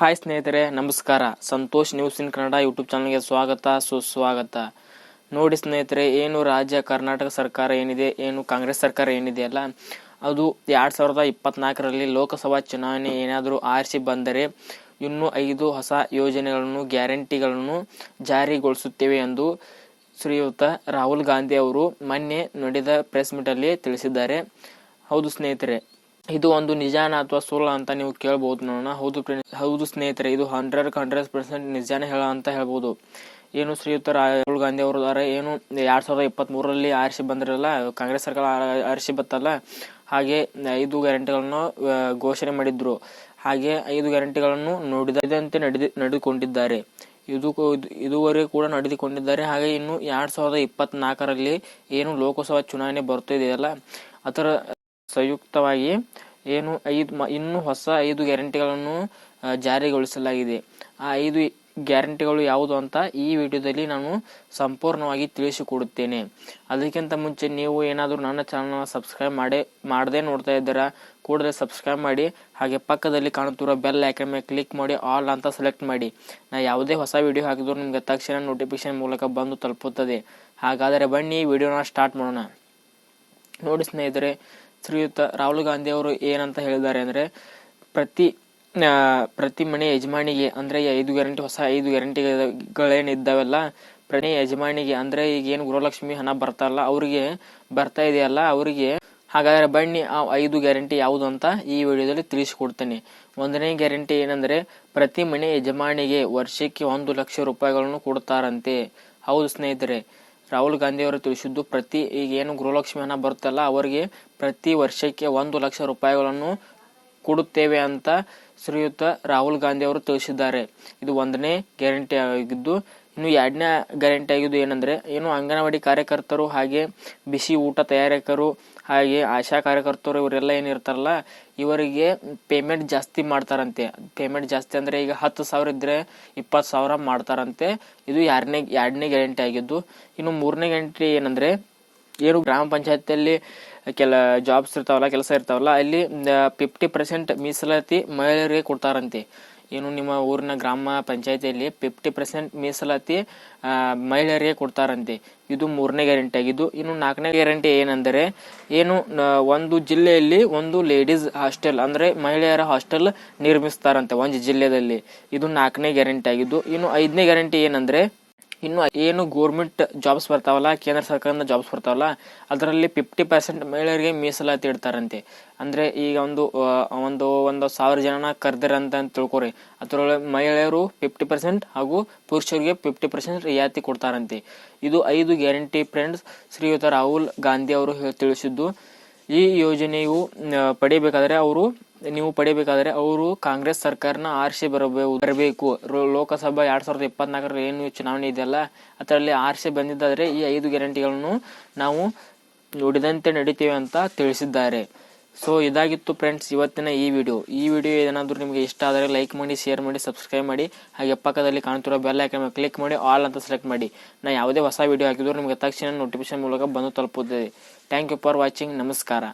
Hi ಸ್ನೇಹಿತರೆ, ನಮಸ್ಕಾರ. Santosh news in Kannada YouTube ಚಾನಲ್ಗೆ ಸ್ವಾಗತ, ಸುಸ್ವಾಗತ. ನೋಡಿ ಸ್ನೇಹಿತರೆ, ಏನು ರಾಜ್ಯ, ಕರ್ನಾಟಕ ಸರ್ಕಾರ ಏನಿದೆ, ಏನು ಕಾಂಗ್ರೆಸ್ ಸರ್ಕಾರ ಏನಿದೆಯಲ್ಲ ಅದು ಎರಡು ಸಾವಿರದ ಇಪ್ಪತ್ನಾಲ್ಕರಲ್ಲಿ ಲೋಕಸಭಾ ಚುನಾವಣೆ ಏನಾದರೂ ಆರಿಸಿ ಬಂದರೆ ಇನ್ನೂ ಐದು ಹೊಸ ಯೋಜನೆಗಳನ್ನು, ಗ್ಯಾರಂಟಿಗಳನ್ನು ಜಾರಿಗೊಳಿಸುತ್ತೇವೆ ಎಂದು ಶ್ರೀಯುತ ರಾಹುಲ್ ಗಾಂಧಿ ಅವರು ಮೊನ್ನೆ ನಡೆದ ಪ್ರೆಸ್ ಮೀಟಲ್ಲಿ ತಿಳಿಸಿದ್ದಾರೆ. ಹೌದು ಸ್ನೇಹಿತರೆ ಇದು ಒಂದು ನಿಜಾನ ಅಥವಾ ಸುಳ್ಳ ಅಂತ ನೀವು ಕೇಳ್ಬೋದು ನೋಡೋಣ. ಹೌದು ಹೌದು ಸ್ನೇಹಿತರೆ, ಇದು ಹಂಡ್ರೆಡ್ ಹಂಡ್ರೆಡ್ ಪರ್ಸೆಂಟ್ ನಿಜಾನೇ ಹೇಳ ಅಂತ ಹೇಳ್ಬೋದು. ಏನು ಶ್ರೀಯುತ ರಾಹುಲ್ ಗಾಂಧಿ ಅವರು ಏನು ಎರಡು ಸಾವಿರದ ಇಪ್ಪತ್ತ್ ಮೂರರಲ್ಲಿ ಆರಿಸಿ ಬಂದಿರಲ್ಲ, ಕಾಂಗ್ರೆಸ್ ಸರ್ಕಾರ ಆರಿಸಿ ಬತ್ತಲ್ಲ, ಹಾಗೆ ಐದು ಗ್ಯಾರಂಟಿಗಳನ್ನು ಘೋಷಣೆ ಮಾಡಿದ್ರು. ಹಾಗೆ ಐದು ಗ್ಯಾರಂಟಿಗಳನ್ನು ನೋಡಿದಂತೆ ನಡೆದು ನಡೆದುಕೊಂಡಿದ್ದಾರೆ. ಇದು ಇದುವರೆಗೂ ಕೂಡ ನಡೆದುಕೊಂಡಿದ್ದಾರೆ. ಹಾಗೆ ಇನ್ನು ಎರಡು ಸಾವಿರದ ಇಪ್ಪತ್ನಾಲ್ಕರಲ್ಲಿ ಏನು ಲೋಕಸಭಾ ಚುನಾವಣೆ ಬರ್ತಿದೆಯಲ್ಲ, ಅದರ ಸಂಯುಕ್ತವಾಗಿ ಏನು ಐದು ಮ- ಇನ್ನು ಹೊಸ ಐದು ಗ್ಯಾರಂಟಿಗಳನ್ನು ಜಾರಿಗೊಳಿಸಲಾಗಿದೆ. ಆ ಐದು ಗ್ಯಾರಂಟಿಗಳು ಯಾವುದು ಅಂತ ಈ ವಿಡಿಯೋದಲ್ಲಿ ನಾನು ಸಂಪೂರ್ಣವಾಗಿ ತಿಳಿಸಿಕೊಡುತ್ತೇನೆ. ಅದಕ್ಕಿಂತ ಮುಂಚೆ ನೀವು ಏನಾದರೂ ನನ್ನ ಚಾನಲ್ನ ಸಬ್ಸ್ಕ್ರೈಬ್ ಮಾಡೇ, ಮಾಡದೇ ನೋಡ್ತಾ ಇದ್ದೀರಾ, ಕೂಡಲೇ ಸಬ್ಸ್ಕ್ರೈಬ್ ಮಾಡಿ, ಹಾಗೆ ಪಕ್ಕದಲ್ಲಿ ಕಾಣುತ್ತಿರೋ ಬೆಲ್ ಐಕನ್ ಮೇಲೆ ಕ್ಲಿಕ್ ಮಾಡಿ ಆಲ್ ಅಂತ ಸೆಲೆಕ್ಟ್ ಮಾಡಿ. ನಾ ಯಾವುದೇ ಹೊಸ ವಿಡಿಯೋ ಹಾಕಿದ್ರು ನಿಮಗೆ ತಕ್ಷಣ ನೋಟಿಫಿಕೇಶನ್ ಮೂಲಕ ಬಂದು ತಲುಪುತ್ತದೆ. ಹಾಗಾದರೆ ಬನ್ನಿ, ವಿಡಿಯೋನ ಸ್ಟಾರ್ಟ್ ಮಾಡೋಣ. ನೋಡಿ ಸ್ನೇಹಿತರೆ ಶ್ರೀಯುತ ರಾಹುಲ್ ಗಾಂಧಿ ಅವರು ಏನಂತ ಹೇಳಿದ್ದಾರೆ ಅಂದ್ರೆ ಪ್ರತಿ ಪ್ರತಿ ಮನೆ ಯಜಮಾನಿಗೆ ಅಂದ್ರೆ ಐದು ಗ್ಯಾರಂಟಿ, ಹೊಸ ಐದು ಗ್ಯಾರಂಟಿಗಳೇನಿದ್ದಾವೆಲ್ಲ, ಪ್ರತಿ ಯಜಮಾನಿಗೆ ಅಂದ್ರೆ ಈಗ ಏನು ಗೃಹಲಕ್ಷ್ಮಿ ಹಣ ಬರ್ತಾರಲ್ಲ ಅವರಿಗೆ ಬರ್ತಾ ಇದೆಯಲ್ಲ, ಅವರಿಗೆ ಹಾಗಾದ್ರೆ ಬನ್ನಿ, ಆ ಐದು ಗ್ಯಾರಂಟಿ ಯಾವುದು ಅಂತ ಈ ವಿಡಿಯೋದಲ್ಲಿ ತಿಳಿಸಿಕೊಡ್ತೇನೆ. ಒಂದನೇ ಗ್ಯಾರಂಟಿ ಏನಂದ್ರೆ ಪ್ರತಿ ಮನೆ ಯಜಮಾನಿಗೆ ವರ್ಷಕ್ಕೆ ಒಂದು ಲಕ್ಷ ರೂಪಾಯಿಗಳನ್ನು ಕೊಡ್ತಾರಂತೆ. ಹೌದು ಸ್ನೇಹಿತರೆ. ರಾಹುಲ್ ಗಾಂಧಿ ಅವರು ತಿಳಿಸಿದ್ದು, ಪ್ರತಿ ಈಗ ಏನು ಗೃಹಲಕ್ಷ್ಮಿ ಹಣ ಬರುತ್ತಲ್ಲ, ಅವರಿಗೆ ಪ್ರತಿ ವರ್ಷಕ್ಕೆ ಒಂದು ಲಕ್ಷ ರೂಪಾಯಿಗಳನ್ನು ಕೊಡುತ್ತೇವೆ ಅಂತ ಶ್ರೀಯುತ ರಾಹುಲ್ ಗಾಂಧಿ ಅವರು ತಿಳಿಸಿದ್ದಾರೆ. ಇದು ಒಂದನೇ ಗ್ಯಾರಂಟಿ ಆಗಿದ್ದು ಇನ್ನು ಎರಡನೇ ಗ್ಯಾರಂಟಿ ಆಗಿದ್ದು ಏನಂದ್ರೆ, ಏನು ಅಂಗನವಾಡಿ ಕಾರ್ಯಕರ್ತರು ಹಾಗೆ ಬಿಸಿ ಊಟ ತಯಾರಕರು ಹಾಗೆ ಆಶಾ ಕಾರ್ಯಕರ್ತರು ಇವರೆಲ್ಲ ಏನಿರ್ತಾರಲ್ಲ ಇವರಿಗೆ ಪೇಮೆಂಟ್ ಜಾಸ್ತಿ ಮಾಡ್ತಾರಂತೆ. ಪೇಮೆಂಟ್ ಜಾಸ್ತಿ ಅಂದರೆ ಈಗ ಹತ್ತು ಸಾವಿರ ಇದ್ದರೆ ಇಪ್ಪತ್ತು ಸಾವಿರ ಮಾಡ್ತಾರಂತೆ. ಇದು ಎರಡನೇ ಎರಡನೇ ಗ್ಯಾರಂಟಿ ಆಗಿದ್ದು. ಇನ್ನು ಮೂರನೇ ಗ್ಯಾರಂಟಿ ಏನಂದರೆ, ಏನು ಗ್ರಾಮ ಪಂಚಾಯತಿಯಲ್ಲಿ ಕೆಲ ಜಾಬ್ಸ್ ಇರ್ತಾವಲ್ಲ, ಕೆಲಸ ಇರ್ತಾವಲ್ಲ, ಅಲ್ಲಿ ಫಿಫ್ಟಿ ಪರ್ಸೆಂಟ್ ಮೀಸಲಾತಿ ಮಹಿಳೆಯರಿಗೆ ಕೊಡ್ತಾರಂತೆ. ಏನು ನಿಮ್ಮ ಊರಿನ ಗ್ರಾಮ ಪಂಚಾಯತಿಯಲ್ಲಿ ಫಿಫ್ಟಿ ಪರ್ಸೆಂಟ್ ಮೀಸಲಾತಿ ಮಹಿಳೆಯರಿಗೆ ಕೊಡ್ತಾರಂತೆ. ಇದು ಮೂರನೇ ಗ್ಯಾರಂಟಿ ಆಗಿದ್ದು, ಇನ್ನು ನಾಲ್ಕನೇ ಗ್ಯಾರಂಟಿ ಏನಂದರೆ, ಏನು ಒಂದು ಜಿಲ್ಲೆಯಲ್ಲಿ ಒಂದು ಲೇಡೀಸ್ ಹಾಸ್ಟೆಲ್ ಅಂದರೆ ಮಹಿಳೆಯರ ಹಾಸ್ಟೆಲ್ ನಿರ್ಮಿಸ್ತಾರಂತೆ, ಒಂದು ಜಿಲ್ಲೆಯಲ್ಲಿ ಇದು ನಾಲ್ಕನೇ ಗ್ಯಾರಂಟಿ ಆಗಿದ್ದು, ಇನ್ನು ಐದನೇ ಗ್ಯಾರಂಟಿ ಏನಂದ್ರೆ ಇನ್ನು ಏನು ಗೋರ್ಮೆಂಟ್ ಜಾಬ್ಸ್ ಬರ್ತಾವಲ್ಲ, ಕೇಂದ್ರ ಸರ್ಕಾರದ ಜಾಬ್ಸ್ ಬರ್ತಾವಲ್ಲ, ಅದರಲ್ಲಿ ಫಿಫ್ಟಿ ಪರ್ಸೆಂಟ್ ಮಹಿಳೆಯರಿಗೆ ಮೀಸಲಾತಿ ಇಡ್ತಾರಂತೆ. ಅಂದ್ರೆ ಈಗ ಒಂದು ಒಂದು ಒಂದು ಸಾವಿರ ಜನನ ಕರೆದಿರಂತ ಅಂತ ತಿಳ್ಕೊರಿ. ಅದರೊಳಗೆ ಮಹಿಳೆಯರು ಫಿಫ್ಟಿ ಪರ್ಸೆಂಟ್ ಹಾಗೂ ಪುರುಷರಿಗೆ ಫಿಫ್ಟಿ ಪರ್ಸೆಂಟ್ ರಿಯಾಯಿತಿ ಕೊಡ್ತಾರಂತೆ. ಇದು ಐದು ಗ್ಯಾರಂಟಿ ಫ್ರೆಂಡ್ಸ್ ಶ್ರೀಯುತ ರಾಹುಲ್ ಗಾಂಧಿ ಅವರು ತಿಳಿಸಿದ್ದು. ಈ ಯೋಜನೆಯು ಪಡೆಯಬೇಕಾದ್ರೆ ಅವರು, ನೀವು ಪಡೆಯಬೇಕಾದ್ರೆ ಅವರು ಕಾಂಗ್ರೆಸ್ ಸರ್ಕಾರನ ಆರಿಸಿ ಬರಬೇಕು. ಬರಬೇಕು ಲೋಕಸಭಾ ಎರಡ್ ಸಾವಿರದ ಇಪ್ಪತ್ನಾಲ್ಕರ ಏನು ಚುನಾವಣೆ ಇದೆಯಲ್ಲ, ಅದರಲ್ಲಿ ಆರಿಸಿ ಬಂದಿದ್ದಾದ್ರೆ ಈ ಐದು ಗ್ಯಾರಂಟಿಗಳನ್ನು ನಾವು ನುಡಿದಂತೆ ನಡೀತೇವೆ ಅಂತ ತಿಳಿಸಿದ್ದಾರೆ. ಸೊ ಇದಾಗಿತ್ತು ಫ್ರೆಂಡ್ಸ್ ಇವತ್ತಿನ ಈ ವಿಡಿಯೋ ಈ ವಿಡಿಯೋ ಏನಾದರೂ ನಿಮಗೆ ಇಷ್ಟ ಆದರೆ ಲೈಕ್ ಮಾಡಿ ಶೇರ್ ಮಾಡಿ ಸಬ್ಸ್ಕ್ರೈಬ್ ಮಾಡಿ, ಹಾಗೆ ಪಕ್ಕದಲ್ಲಿ ಕಾಣ್ತಿರೋ ಬೆಲ್ ಐಕನ್ ಕ್ಲಿಕ್ ಮಾಡಿ ಆಲ್ ಅಂತ ಸೆಲೆಕ್ಟ್ ಮಾಡಿ. ನಾ ಯಾವುದೇ ಹೊಸ ವಿಡಿಯೋ ಹಾಕಿದ್ರು ನಿಮಗೆ ತಕ್ಷಣ ನೋಟಿಫಿಕೇಶನ್ ಮೂಲಕ ಬಂದು ತಲುಪುತ್ತದೆ. ಥ್ಯಾಂಕ್ ಯು ಫಾರ್ ವಾಚಿಂಗ್ ನಮಸ್ಕಾರ.